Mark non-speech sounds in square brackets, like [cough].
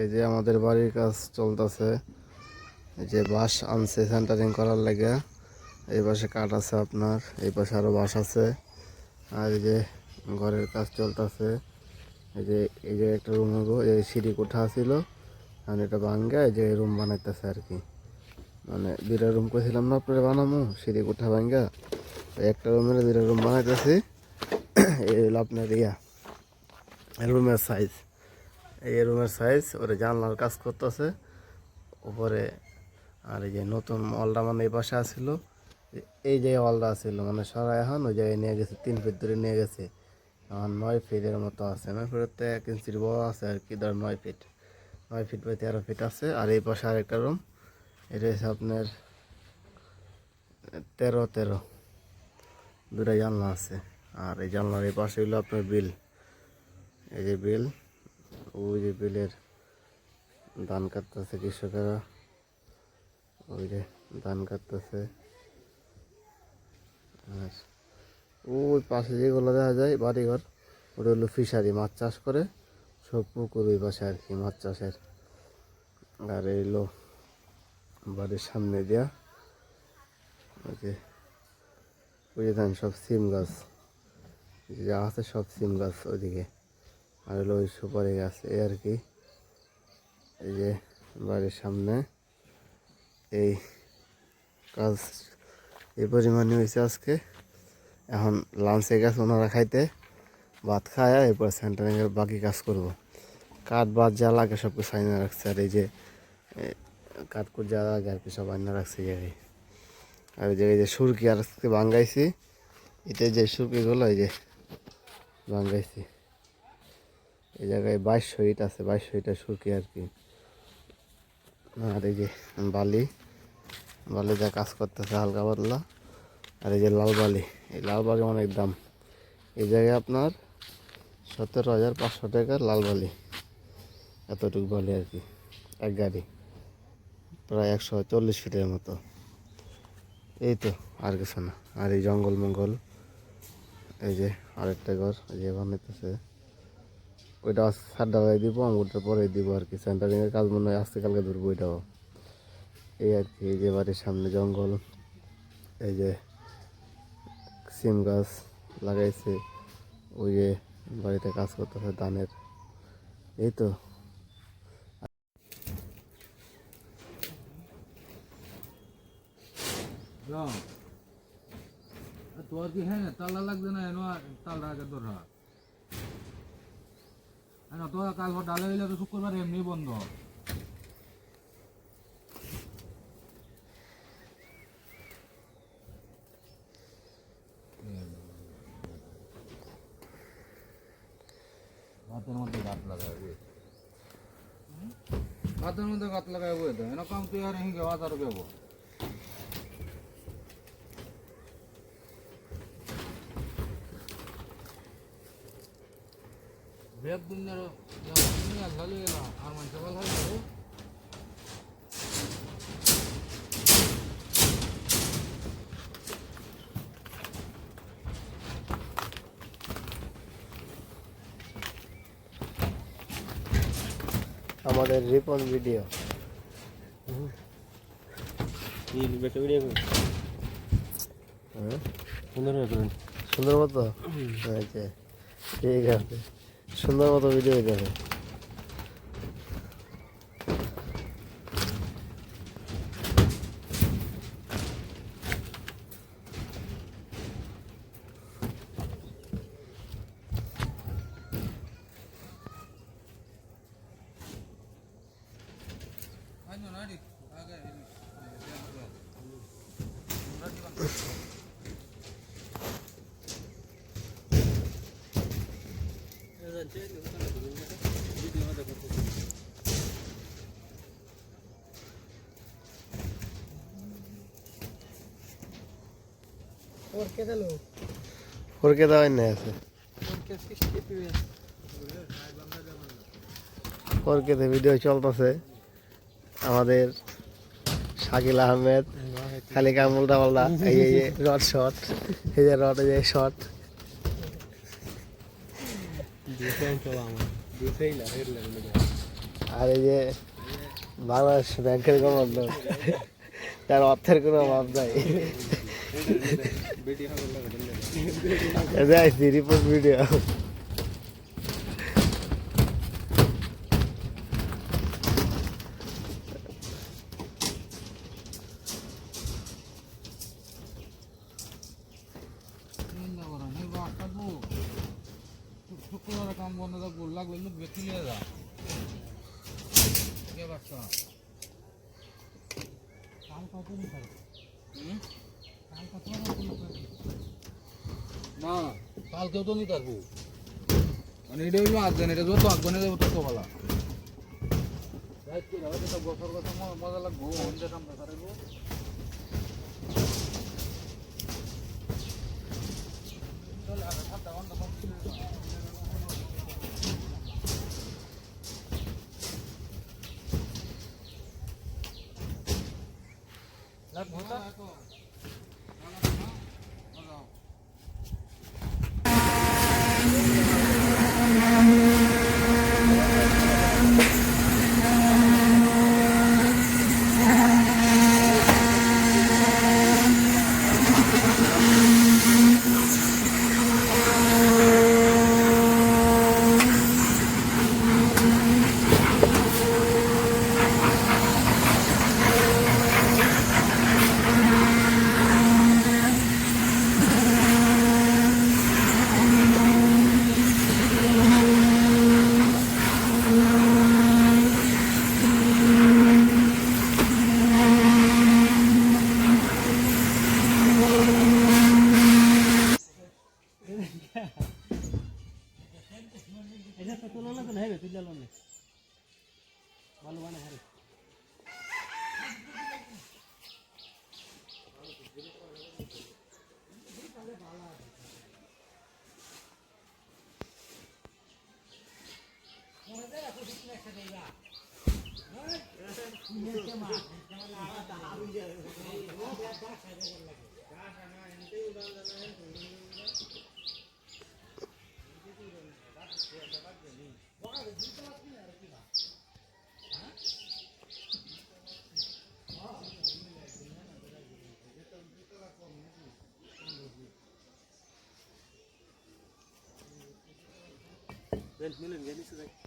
এই যে আমাদের বাড়ির কাজ চলতেছে। এই যে বাঁশ আনছে সেন্টারিং করার লাগে। এই পাশে কাঠ আছে আপনার, এই পাশে আরও বাঁশ আছে। আর এই যে ঘরের কাজ চলতেছে। এই যে এই যে একটা রুম হব এই সিঁড়ি কোঠা ছিল, আর এটা ভাঙ্গা এই যে রুম বানাইতেছে আর কি। মানে দুইটা রুম করেছিলাম না আপনারা বানামো? সিঁড়ি কোঠা ভাঙ্গা। একটা রুমের দুইটা রুম বানাইতেছি। এই হলো আপনার ইয়া রুমের সাইজ এই রুমের সাইজ ওরে জানলার কাজ করতেছে। উপরে আর এই যে নতুন অলটা মানে এই পাশে আসছিল এই যে অলটা আসছিল মানে সরাই এখন, ওই জায়গায় নিয়ে গেছে, তিন ফিট দূরে নিয়ে গেছে। এখন নয় ফিটের মতো আছে। নয় ফিটের তো এক ইঞ্চির বড় আছে আর কি, ধর নয় ফিট নয় ফিট বা তেরো ফিট আছে। আর এই পাশে আরেকটা রুম এটা হচ্ছে আপনার তেরো তেরো। দুটা জানলা আছে। আর এই জানলার এই পাশে হলো আপনার বিল এই যে বিল ওই যে বিলের ধান কাটতেছে কৃষকেরা। ওই যে ধান কাটতেছে। আর ওই পাশে যেগুলো দেখা যায়, বাড়িঘর, ওটা হলো ফিশারি, মাছ চাষ করে। সব পুকুর ওই পাশে আর কি, মাছ চাষের। আর এই হলো বাড়ির সামনে দেয়া। ওই যে ওই যে ধান সব সিম গাছ। যা আছে সব সিম গাছ ওইদিকে। আর হলো ওই সুপারি গাছ, এই আর কি। এই যে বাড়ির সামনে, এই কাজ এই পরিমাণে হয়েছে আজকে। এখন লাঞ্চে গেছে ওনারা খাইতে, ভাত খায়, এরপর সেন্টারিংয়ের বাকি কাজ করব। কাঠ বাদ যা লাগে সব কিছু আইনা রাখছে। আর এই যে কাঠকুট যা লাগে আর কি সব আইনা রাখছে এই আর যে, এই যে সুরকি আর আজকে বাঙ্গাইছি এটা যে সুরকিগুলো, এই যে বাঙ্গাইছি এই জায়গায় বাইশ ইট আছে, বাইশ ইটা সুরকি আর কি। আর এই যে বালি বালি যা কাজ করতেছে হালকা পাতলা, আর এই যে লাল বালি, এই লাল বালি অনেক দাম। এই জায়গায় আপনার সতেরো হাজার পাঁচশো টাকার লাল বালি, এতটুকু বালি আর কি, এক গাড়ি, প্রায় একশো চল্লিশ ফিটের মতো। এই তো আর কিছু না, আর এই জঙ্গল মঙ্গল, এই যে আরেকটা ঘর, এই যে বানাইতেছে। ওইটা সার ডালাই দিব ওটার পরে দিব আর কি। সেন্টারিংয়ের কাজ মনে হয় আজকে কালকে ধরবো ওইটাও। এই আর কি, এই যে বাড়ির সামনে জঙ্গল, এই যে সিম গাছ লাগাইছে, ওই যে বাড়িতে কাজ করতেছে ধানের। এই তো। তোর কি হ্যাঁ তালা লাগবে না তালা আগে তোর তো কাল ডালে হইলে তো শুক্রবার এমনি বন্ধ। ভাতের মধ্যে গাত লাগাবে ভাতের মধ্যে গাত লাগাবো তো। এরকম তুই আর হিঙ্গে ভাত আর কেবো দুনিয়া ভালো গেল আর মানুষ ভালো হয় আমাদের রিপন ভিডিও। হ্যাঁ? সুন্দর হয়ে ঠিক সুন্দর মতো আচ্ছা ঠিক আছে সুন্দর মতো ভিডিও যাবে ফোরকে দেওয়াই নাই আছে। ফোরকেতে ভিডিও চলতেছে। আমাদের শাকিল আহমেদ খালি কামুলটা পাল্টা এই রড শট এই যে রড, এই যে শট [laughs] আর এই যে বাংলাদেশ ব্যাংকের গভর্নর তার অর্থের কোনো অভাব নাই। [laughs] রিপোর্ট ভিডিও চিন্তা করো নি বাস থাকব শুক্রবার কাম বন্ধ থাকব লাগলে লোক বেশি নিয়ে যা। কে বাচ্চা। কাল কত থাকবে কাল কত না কালকেও তো নিতে পারব। মানে এটা হইল আজকে এটা যত আগে যাব তত বছর কথা মজা লাগবো অন্য लगभग Rent millen, ja, nicht so recht.